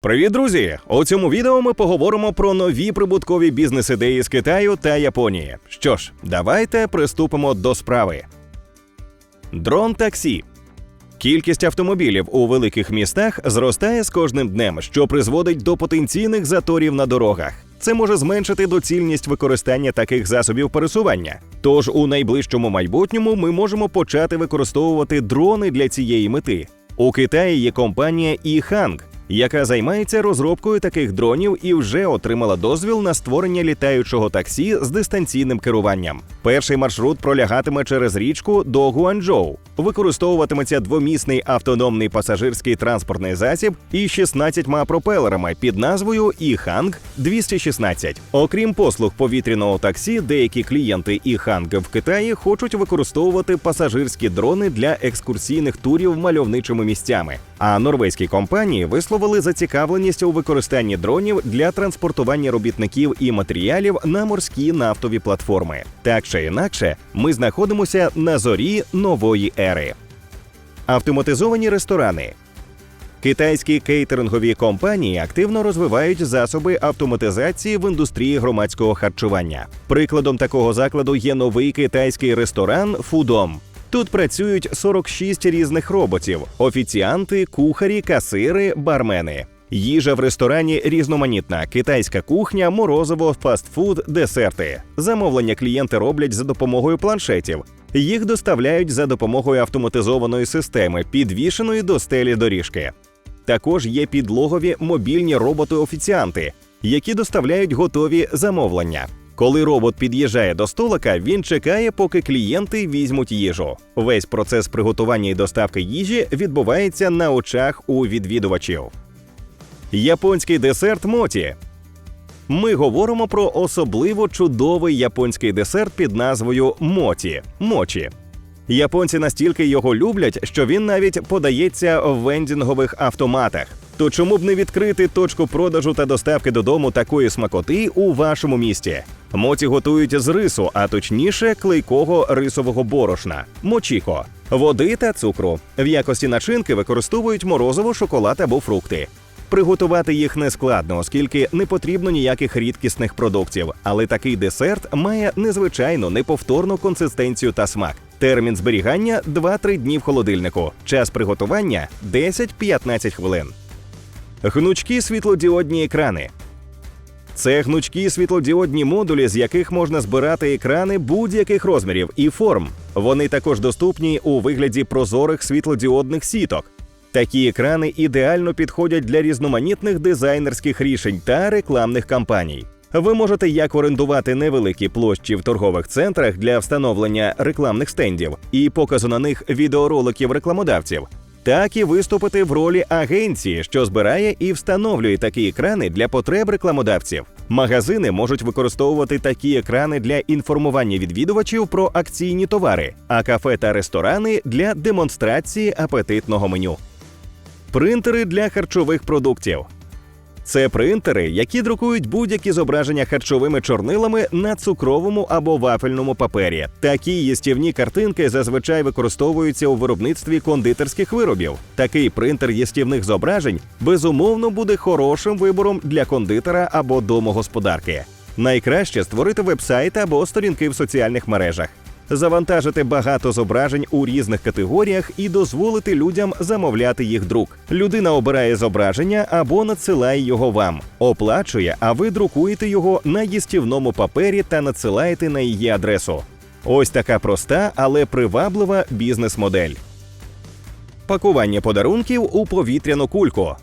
Привіт, друзі! У цьому відео ми поговоримо про нові прибуткові бізнес-ідеї з Китаю та Японії. Що ж, давайте приступимо до справи. Дрон таксі. Кількість автомобілів у великих містах зростає з кожним днем, що призводить до потенційних заторів на дорогах. Це може зменшити доцільність використання таких засобів пересування. Тож у найближчому майбутньому ми можемо почати використовувати дрони для цієї мети. У Китаї є компанія eHang, яка займається розробкою таких дронів і вже отримала дозвіл на створення літаючого таксі з дистанційним керуванням. Перший маршрут пролягатиме через річку до Гуанчжоу. Використовуватиметься двомісний автономний пасажирський транспортний засіб із 16 пропелерами під назвою eHang 216. Окрім послуг повітряного таксі, деякі клієнти eHang в Китаї хочуть використовувати пасажирські дрони для екскурсійних турів мальовничими місцями. А норвезькі компанії висловили зацікавленість у використанні дронів для транспортування робітників і матеріалів на морські нафтові платформи. Так чи інакше, ми знаходимося на зорі нової ери. Автоматизовані ресторани. Китайські кейтерингові компанії активно розвивають засоби автоматизації в індустрії громадського харчування. Прикладом такого закладу є новий китайський ресторан Фудом. Тут працюють 46 різних роботів: офіціанти, кухарі, касири, бармени. Їжа в ресторані різноманітна: китайська кухня, морозиво, фастфуд, десерти. Замовлення клієнти роблять за допомогою планшетів. Їх доставляють за допомогою автоматизованої системи, підвішеної до стелі доріжки. Також є підлогові мобільні роботи-офіціанти, які доставляють готові замовлення. Коли робот під'їжджає до столика, він чекає, поки клієнти візьмуть їжу. Весь процес приготування і доставки їжі відбувається на очах у відвідувачів. Японський десерт моті. Ми говоримо про особливо чудовий японський десерт під назвою моті мочі. Японці настільки його люблять, що він навіть подається в вендінгових автоматах. То чому б не відкрити точку продажу та доставки додому такої смакоти у вашому місті? Моті готують з рису, а точніше клейкого рисового борошна мочіко, води та цукру. В якості начинки використовують морозиво, шоколад або фрукти. Приготувати їх не складно, оскільки не потрібно ніяких рідкісних продуктів. Але такий десерт має незвичайну неповторну консистенцію та смак. Термін зберігання 2-3 дні в холодильнику. Час приготування 10-15 хвилин. Гнучкі світлодіодні екрани. Це гнучкі світлодіодні модулі, з яких можна збирати екрани будь-яких розмірів і форм. Вони також доступні у вигляді прозорих світлодіодних сіток. Такі екрани ідеально підходять для різноманітних дизайнерських рішень та рекламних кампаній. Ви можете як орендувати невеликі площі в торгових центрах для встановлення рекламних стендів і показу на них відеороликів рекламодавців, так і виступити в ролі агенції, що збирає і встановлює такі екрани для потреб рекламодавців. Магазини можуть використовувати такі екрани для інформування відвідувачів про акційні товари, а кафе та ресторани для демонстрації апетитного меню. Принтери для харчових продуктів. Це принтери, які друкують будь-які зображення харчовими чорнилами на цукровому або вафельному папері. Такі їстівні картинки зазвичай використовуються у виробництві кондитерських виробів. Такий принтер їстівних зображень безумовно буде хорошим вибором для кондитера або домогосподарки. Найкраще створити вебсайт або сторінки в соціальних мережах завантажити багато зображень у різних категоріях і дозволити людям замовляти їх друк. Людина обирає зображення або надсилає його вам, оплачує, а ви друкуєте його на їстівному папері та надсилаєте на її адресу. Ось така проста, але приваблива бізнес-модель. Пакування подарунків у повітряну кульку.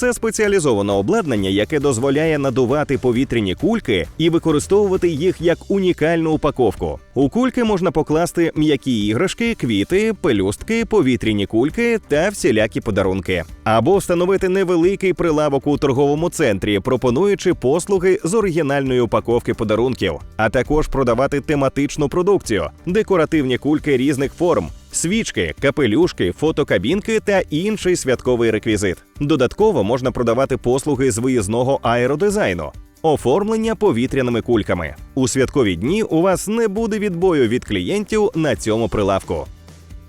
Це спеціалізоване обладнання, яке дозволяє надувати повітряні кульки і використовувати їх як унікальну упаковку. У кульки можна покласти м'які іграшки, квіти, пелюстки, повітряні кульки та всілякі подарунки, або встановити невеликий прилавок у торговому центрі, пропонуючи послуги з оригінальної упаковки подарунків, а також продавати тематичну продукцію, декоративні кульки різних форм свічки, капелюшки, фотокабінки та інший святковий реквізит. Додатково можна продавати послуги з виїзного аеродизайну. Оформлення повітряними кульками у святкові дні у вас не буде відбою від клієнтів на цьому прилавку.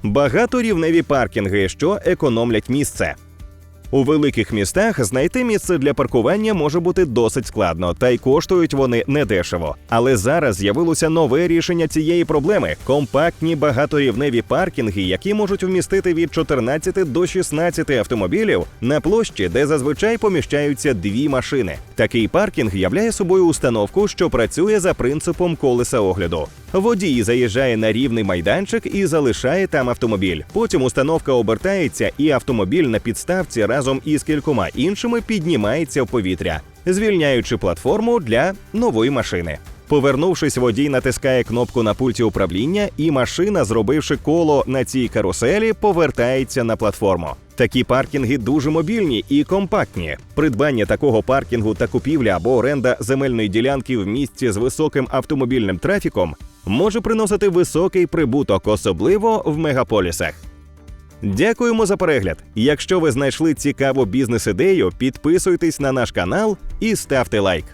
Багаторівневі паркінги, що економлять місце. У великих містах знайти місце для паркування може бути досить складно, та й коштують вони недешево. Але зараз з'явилося нове рішення цієї проблеми: компактні багаторівневі паркінги, які можуть вмістити від 14 до 16 автомобілів на площі, де зазвичай поміщаються дві машини. Такий паркінг являє собою установку, що працює за принципом колеса огляду. Водій заїжджає на рівний майданчик і залишає там автомобіль. Потім установка обертається, і автомобіль на підставці разом із кількома іншими піднімається в повітря, звільняючи платформу для нової машини. Повернувшись, водій натискає кнопку на пульті управління, і машина, зробивши коло на цій каруселі, повертається на платформу. Такі паркінги дуже мобільні і компактні. Придбання такого паркінгу та купівля або оренда земельної ділянки в місті з високим автомобільним трафіком може приносити високий прибуток, особливо в мегаполісах. Дякуємо за перегляд. Якщо ви знайшли цікаву бізнес-ідею, підписуйтесь на наш канал і ставте лайк.